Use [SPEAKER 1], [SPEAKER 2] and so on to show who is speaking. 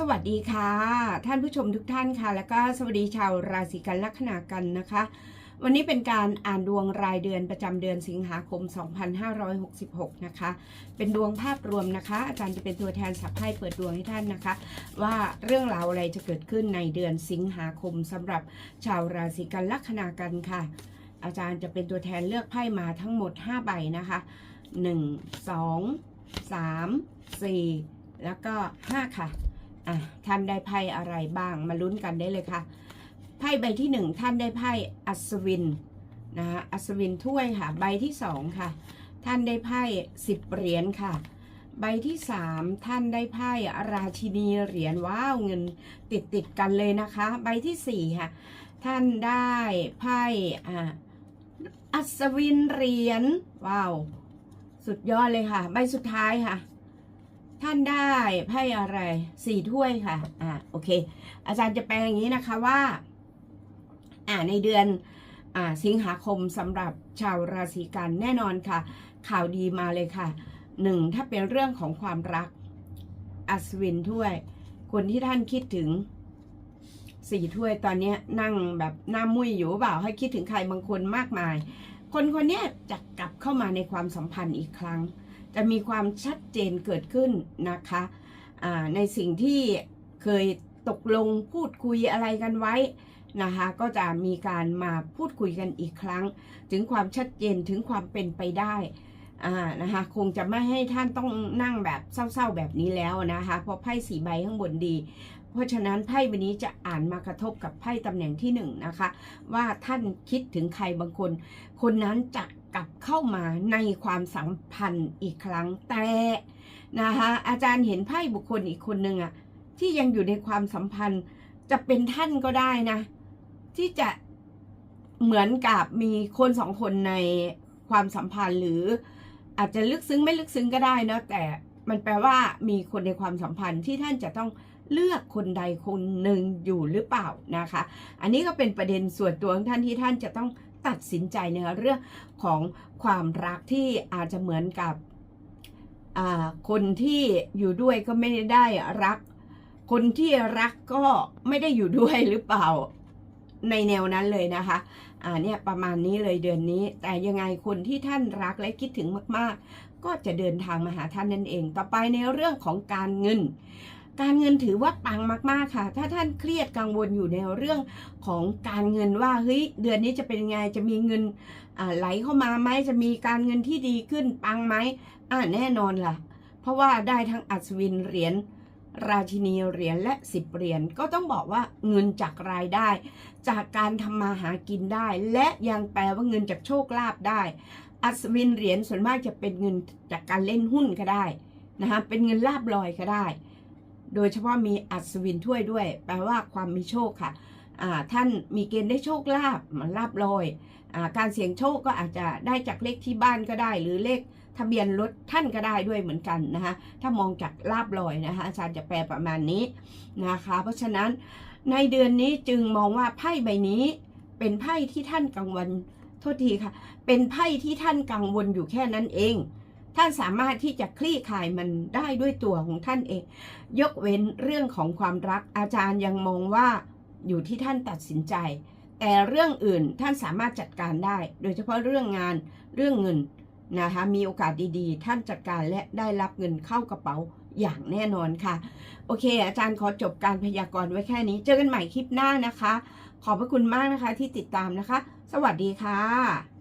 [SPEAKER 1] สวัสดีค่ะ ท่านผู้ชมทุกท่านค่ะ แล้วก็สวัสดีชาวราศีกันลัคนากันนะคะ วันนี้เป็นการอ่านดวงรายเดือนประจำเดือนสิงหาคม 2566 นะคะ เป็นดวงภาพรวมนะคะ อาจารย์จะเป็นตัวแทนสับให้เปิดดวงให้ท่านนะคะ ว่าเรื่องราวอะไรจะเกิดขึ้นในเดือนสิงหาคมสำหรับชาวราศีกันลัคนากันค่ะ อาจารย์จะเป็นตัวแทนเลือกไพ่มาทั้งหมด 5 ใบนะคะ 1 2 3 4 แล้วก็ 5 ค่ะ อะท่านได้ไพ่อะไรบ้างมาลุ้นกันได้เลยค่ะ ไพ่ใบที่หนึ่งท่านได้ไพ่อัศวินนะคะอัศวินถ้วยค่ะ ใบที่สองค่ะ ท่านได้ไพ่สิบเหรียญค่ะ ใบที่สามท่านได้ไพ่ราชินีเหรียญว้าวเงินติดติดกันเลยนะคะ ใบที่สี่ค่ะ ท่านได้ไพ่อ่าอัศวินเหรียญว้าว สุดยอดเลยค่ะ ใบสุดท้ายค่ะ ท่านได้ไพ่อะไรสี่ถ้วยค่ะ อ่าโอเค อาจารย์จะแปลอย่างนี้นะคะว่า อ่าในเดือนอ่าสิงหาคมสำหรับชาวราศีกันแน่นอนค่ะ ข่าวดีมาเลยค่ะหนึ่งถ้าเป็นเรื่องของความรักอัศวินถ้วย คนที่ท่านคิดถึงสี่ถ้วยตอนนี้นั่งแบบหน้ามุ้ยอยู่เปล่าให้คิดถึงใครบางคนมากมาย คนคนนี้จะกลับเข้ามาในความสัมพันธ์อีกครั้ง จะมีความชัดเจนเกิดขึ้นนะคะในสิ่งที่เคยตกลงพูดคุยอะไรกันไว้นะคะก็จะมีการมาพูดคุยกันอีกครั้ง ถึงความชัดเจนถึงความเป็นไปได้นะคะคงจะไม่ให้ท่านต้องนั่งแบบเศร้าๆแบบนี้แล้วนะคะเพราะไพ่สีใบข้างบนดี เพราะฉะนั้นไพ่ใบนี้จะอ่านมากระทบกับไพ่ตำแหน่งที่หนึ่งนะคะว่าท่านคิดถึงใครบางคน คนนั้นจะกลับเข้ามาในความสัมพันธ์อีกครั้งแต่นะคะอาจารย์เห็นไพ่บุคคลอีกคนหนึ่งอะที่ยังอยู่ในความสัมพันธ์จะเป็นท่านก็ได้นะ ที่จะเหมือนกับมีคนสองคนในความสัมพันธ์หรืออาจจะลึกซึ้งไม่ลึกซึ้งก็ได้นะแต่มันแปลว่ามีคนในความสัมพันธ์ที่ท่านจะต้อง เลือกคนใดคนหนึ่งอยู่หรือเปล่านะคะ อันนี้ก็เป็นประเด็นส่วนตัวของท่านที่ท่านจะต้องตัดสินใจในเรื่องของความรักที่อาจจะเหมือนกับคนที่อยู่ด้วยก็ไม่ได้รัก คนที่รักก็ไม่ได้อยู่ด้วยหรือเปล่าในแนวนั้นเลยนะคะ อ่าเนี่ยประมาณนี้เลยเดือนนี้ แต่ยังไงคนที่ท่านรักและคิดถึงมาก ๆ ก็จะเดินทางมาหาท่านนั่นเอง ต่อไปในเรื่องของการเงิน การเงินถือว่าปังมาก ๆ ค่ะ ถ้าท่านเครียดกังวลอยู่ในเรื่องของการเงินว่าเฮ้ยเดือนนี้จะเป็นไงจะมีเงินไหลเข้ามาไหมจะมีการเงินที่ดีขึ้นปังไหมอ่าแน่นอนล่ะ เพราะว่าได้ทั้งอัศวินเหรียญราชินีเหรียญและสิบเหรียญก็ต้องบอกว่าเงินจากรายได้ จากการทำมาหากินได้ และยังแปลว่าเงินจากโชคลาภได้ อัศวินเหรียญส่วนมากจะเป็นเงินจากการเล่นหุ้นก็ได้นะคะเป็นเงินลาบลอยก็ได้ โดยเฉพาะมีอัศวินถ้วยด้วย แปลว่าความมีโชคค่ะท่านมีเกณฑ์ได้โชคลาภมันลาบลอยอการเสี่ยงโชคก็อาจจะได้จากเลขที่บ้านก็ได้ หรือเลขทะเบียนรถท่านก็ได้ด้วยเหมือนกันนะคะถ้ามองจากลาบลอยนะคะอาจารย์จะแปลประมาณนี้นะคะ เพราะฉะนั้นในเดือนนี้จึงมองว่าไพ่ใบนี้เป็นไพ่ที่ท่านกังวลโทษทีค่ะ เป็นไพ่ที่ท่านกังวลอยู่แค่นั้นเอง ท่านสามารถที่จะคลี่คลายมันได้ด้วยตัวของท่านเอง ยกเว้นเรื่องของความรักอาจารย์ยังมองว่าอยู่ที่ท่านตัดสินใจ แต่เรื่องอื่นท่านสามารถจัดการได้ โดยเฉพาะเรื่องงานเรื่องเงินนะคะมีโอกาสดีๆ ท่านจัดการและได้รับเงินเข้ากระเป๋าอย่างแน่นอนค่ะ โอเค อาจารย์ขอจบการพยากรณ์ไว้แค่นี้ เจอกันใหม่คลิปหน้านะคะ ขอบพระคุณมากนะคะที่ติดตามนะคะ สวัสดีค่ะ